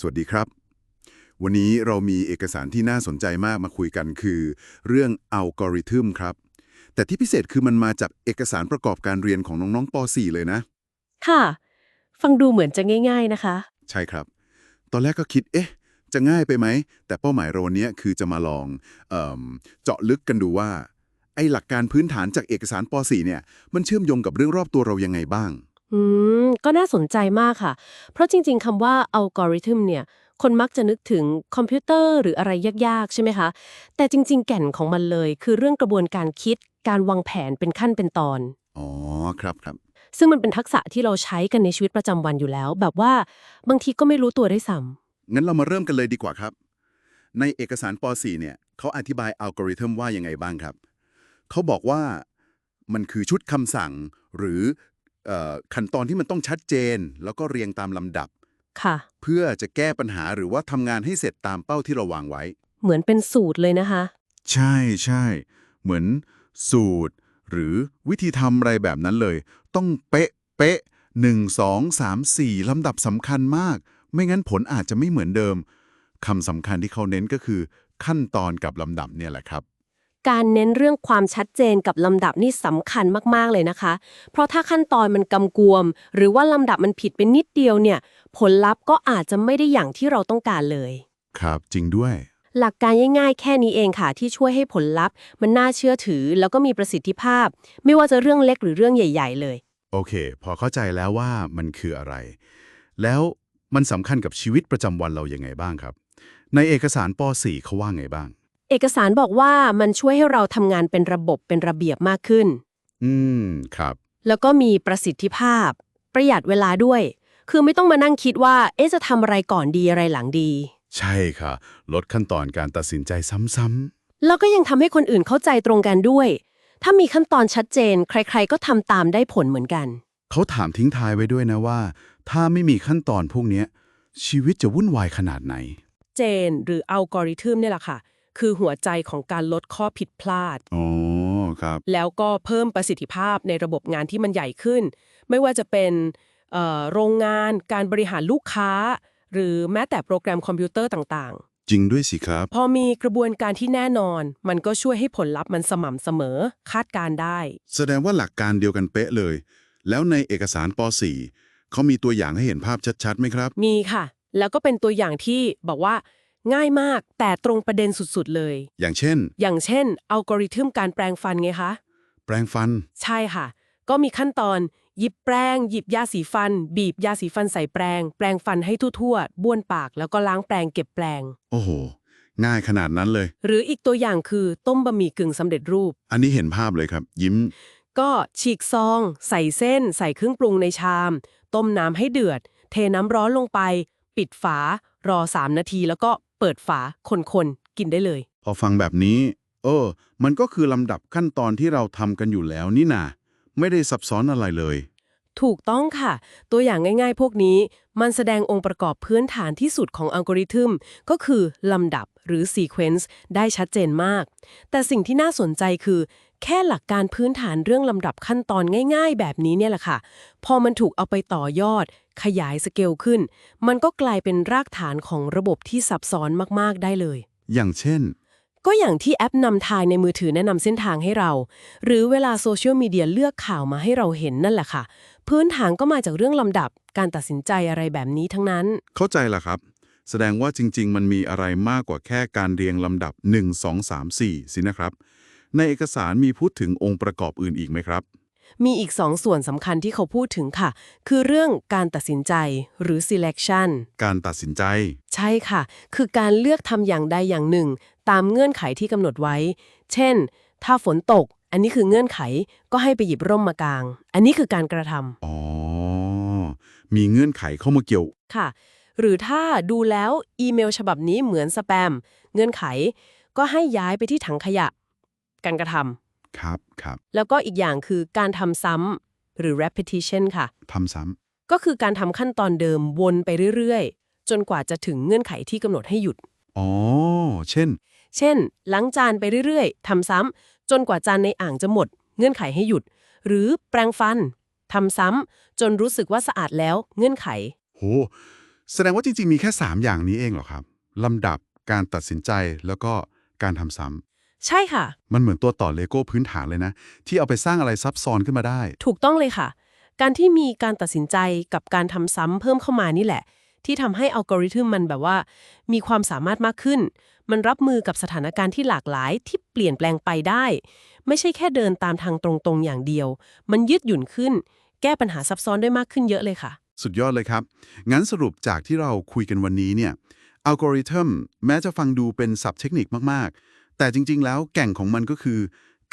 สวัสดีครับ วันนี้เรามีเอกสารที่น่าสนใจมากมาคุยกันคือ เรื่องอัลกอริทึมครับ แต่ที่พิเศษคือมันมาจากเอกสารประกอบการเรียนของน้องๆป .4 เลยนะ ค่ะ ฟังดูเหมือนจะง่าย ๆนะคะ ใช่ครับ ตอนแรกก็คิดเอ๊ะ จะง่ายไปไหม แต่เป้าหมายเราวันนี้คือจะมาลองเอมเจาะลึกกันดูว่าไอ้หลักการพื้นฐานจากเอกสารป .4 เนี่ยมันเชื่อมโยงกับเรื่องรอบตัวเรายังไงบ้าง อืม ก็น่าสนใจมากค่ะ เพราะจริง ๆคำว่าอัลกอริทึมเนี่ย คนมักจะนึกถึงคอมพิวเตอร์หรืออะไรยากๆ ใช่ไหมคะ แต่จริง ๆ แก่นของมันเลย คือเรื่องกระบวนการคิด การวางแผนเป็นขั้นเป็นตอน อ๋อ ครับครับ ซึ่งมันเป็นทักษะที่เราใช้กันในชีวิตประจำวันอยู่แล้ว แบบว่าบางทีก็ไม่รู้ตัวได้วยซ้งั้นเรามาเริ่มกันเลยดีกว่าครับ ในเอกสารป .4 เนี่ยเขาอธิบายอัลกอริทึมว่ายังไงบ้างครับ เขาบอกว่ามันคือชุดคำสั่ง หรือเออ ขั้นตอนที่มันต้องชัดเจน แล้วก็เรียงตามลำดับำค่ะ เพื่อจะแก้ปัญหาหรือว่าทำงานให้เสร็จตามเป้าที่เราวางไว้ เหมือนเป็นสูตรเลยนะคะ ใช่ใช่ เหมือนสูตร หรือวิธีทำอะไรแบบนั้นเลย ต้องเป๊ะเป๊ะหนึ่งสองสามสี่ลำดับสำคัญมาก ไม่งั้นผลอาจจะไม่เหมือนเดิมคำสำคัญที่เขาเน้นก็คือขั้นตอนกับลำดับเนี่ยแหละครับ การเน้นเรื่องความชัดเจนกับลำดับนี่สำคัญมากๆเลยนะคะ เพราะถ้าขั้นตอนมันกำกวม หรือว่าลำดับมันผิดไปนิดเดียวเนี่ย ผลลัพธ์ก็อาจจะไม่ได้อย่างที่เราต้องการเลย ครับจริงด้วย หลักการง่ายๆ แค่นี้เองค่ะ ที่ช่วยให้ผลลัพธ์ มันน่าเชื่อถือ แล้วก็มีประสิทธิภาพ ไม่ว่าจะเรื่องเล็กหรือเรื่องใหญ่ ๆ เลย โอเค พอเข้าใจแล้วว่ามันคืออะไร แล้วมันสำคัญกับชีวิตประจำวันเรายังไงบ้างครับ ในเอกสารป .4 เขาว่าไงบ้าง เอกสารบอกว่ามันช่วยให้เราทำงานเป็นระบบเป็นระเบียบมากขึ้น อืม ครับ แล้วก็มีประสิทธิภาพ ประหยัดเวลาด้วย คือไม่ต้องมานั่งคิดว่า เอ๊ะจะทำอะไรก่อนดีอะไรหลังดี ใช่ค่ะ ลดขั้นตอนการตัดสินใจซ้ำแล้วก็ยังทำให้คนอื่นเข้าใจตรงกันด้วย ถ้ามีขั้นตอนชัดเจน ใครๆก็ทำตามได้ผลเหมือนกัน ๆเขาถามทิ้งท้ายไว้ด้วยนะว่า ถ้าไม่มีขั้นตอนพวกเนี้ยชีวิตจะวุ่นวายขนาดไหน เจน หรืออัลกอริทึมเนี่ยแหละค่ะ คือหัวใจของการลดข้อผิดพลาด อ๋อ ครับ แล้วก็เพิ่มประสิทธิภาพในระบบงานที่มันใหญ่ขึ้น ไม่ว่าจะเป็นเอ่อโรงงานการบริหารลูกค้า หรือแม้แต่โปรแกรมคอมพิวเตอร์ต่างจริงด้วยสิครับ ๆ พอมีกระบวนการที่แน่นอน มันก็ช่วยให้ผลลัพธ์มันสม่ำเสมอ คาดการณ์ได้ แสดงว่าหลักการเดียวกันเป๊ะเลย แล้วในเอกสารป .4 เขามีตัวอย่างให้เห็นภาพชัดๆไหมครับ มีค่ะ แล้วก็เป็นตัวอย่างที่บอกว่า ง่ายมากแต่ตรงประเด็นสุดๆเลย อย่างเช่น อย่างเช่นอัลกอริทึมการแปลงฟันไงคะ แปรงฟัน ใช่ค่ะ ก็มีขั้นตอน หยิบแปรงหยิบยาสีฟัน บีบยาสีฟันใส่แปรง แปรงฟันให้ทั่วๆบ้วนปากแล้วก็ล้างแปรงเก็บแปรง โอ้โห ง่ายขนาดนั้นเลย หรืออีกตัวอย่างคือต้มบะหมี่กึ่งสำเร็จรูป อันนี้เห็นภาพเลยครับ ยิ้ม ก็ฉีกซอง ใส่เส้น ใส่เครื่องปรุงในชาม ต้มน้ำให้เดือด เทน้ำร้อนลงไป ปิดฝารอ 3 นาทีแล้วก็ เปิดฝาคนๆกินได้เลย พอฟังแบบนี้ เออ มันก็คือลำดับขั้นตอนที่เราทำกันอยู่แล้วนี่นาไม่ได้ซับซ้อนอะไรเลย ถูกต้องค่ะ ตัวอย่างง่ายๆ พวกนี้ มันแสดงองค์ประกอบพื้นฐานที่สุดของอัลกอริทึม ก็คือลำดับหรือ sequence ได้ชัดเจนมาก แต่สิ่งที่น่าสนใจคือ แค่หลักการพื้นฐานเรื่องลำดับขั้นตอนง่าย ๆ แบบนี้เนี่ยแหละค่ะ พอมันถูกเอาไปต่อยอด ขยายสเกลขึ้น มันก็กลายเป็นรากฐานของระบบที่ซับซ้อนมากๆได้เลย อย่างเช่น ก็อย่างที่แอปนำทางในมือถือแนะนำเส้นทางให้เรา หรือเวลาโซเชียลมีเดียเลือกข่าวมาให้เราเห็นนั่นแหละค่ะ พื้นฐานก็มาจากเรื่องลำดับการตัดสินใจอะไรแบบนี้ทั้งนั้น เข้าใจละครับ แสดงว่าจริง ๆ มันมีอะไรมากกว่าแค่การเรียงลำดับ 1 2 3 4 สินะครับ ในเอกสารมีพูดถึงองค์ประกอบอื่นอีกไหมครับ มีอีกสองส่วนสำคัญที่เขาพูดถึงค่ะ คือเรื่องการตัดสินใจหรือ selection การตัดสินใจ ใช่ค่ะ คือการเลือกทำอย่างใดอย่างหนึ่ง ตามเงื่อนไขที่กำหนดไว้ เช่น ถ้าฝนตก อันนี้คือเงื่อนไขก็ให้ไปหยิบร่มมากาง อันนี้คือการกระทำอ๋อ มีเงื่อนไขเข้ามาเกี่ยว ค่ะ หรือถ้าดูแล้วอีเมลฉบับนี้เหมือนสแปม เงื่อนไข ก็ให้ย้ายไปที่ถังขยะ การกระทำครับครับ แล้วก็อีกอย่างคือการทำซ้ำหรือ repetition ค่ะทำซ้ก็คือการทำขั้นตอนเดิมวนไปเรื่อยๆ จนกว่าจะถึงเงื่อนไขที่กำหนดให้หยุดำอ๋อ เช่น เช่น ล้างจานไปเรื่อยๆทำซ้ำจนกว่าจานในอ่างจะหมด เงื่อนไขให้หยุด หรือแปรงฟันทำซ้ำจนรู้สึกว่าสะอาดแล้วเงื่อนไขโหแสดงว่าจริงๆมีแค่ 3 อย่างนี้เองเหรอครับลำดับการตัดสินใจแล้วก็การทำซ้ำ ใช่ค่ะ มันเหมือนตัวต่อเลโก้พื้นฐานเลยนะ ที่เอาไปสร้างอะไรซับซ้อนขึ้นมาได้ ถูกต้องเลยค่ะ การที่มีการตัดสินใจกับการทำซ้ำเพิ่มเข้ามานี่แหละ ที่ทำให้อัลกอริทึมมันแบบว่า มีความสามารถมากขึ้น มันรับมือกับสถานการณ์ที่หลากหลายที่เปลี่ยนแปลงไปได้ ไม่ใช่แค่เดินตามทางตรงๆอย่างเดียว มันยืดหยุ่นขึ้น แก้ปัญหาซับซ้อนได้มากขึ้นเยอะเลยค่ะ สุดยอดเลยครับ งั้นสรุปจากที่เราคุยกันวันนี้เนี่ยอัลกอริทึมแม้จะฟังดูเป็นศัพท์เทคนิคมากๆ แต่จริง ๆ แล้วแก่งของมันก็คือ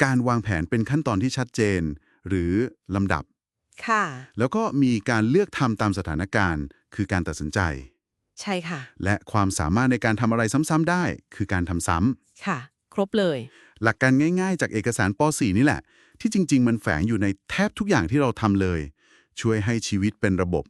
การวางแผนเป็นขั้นตอนที่ชัดเจน หรือลำดับ ค่ะ แล้วก็มีการเลือกทำตามสถานการณ์ คือการตัดสินใจ ใช่ค่ะ และความสามารถในการทำอะไรซ้ำๆได้ คือการทำซ้ำค่ะ ครบเลยหลักการง่ายๆ จากเอกสารป .4 นี่แหละ ที่จริง ๆ มันแฝงอยู่ในแทบทุกอย่างที่เราทำเลย ช่วยให้ชีวิตเป็นระบบ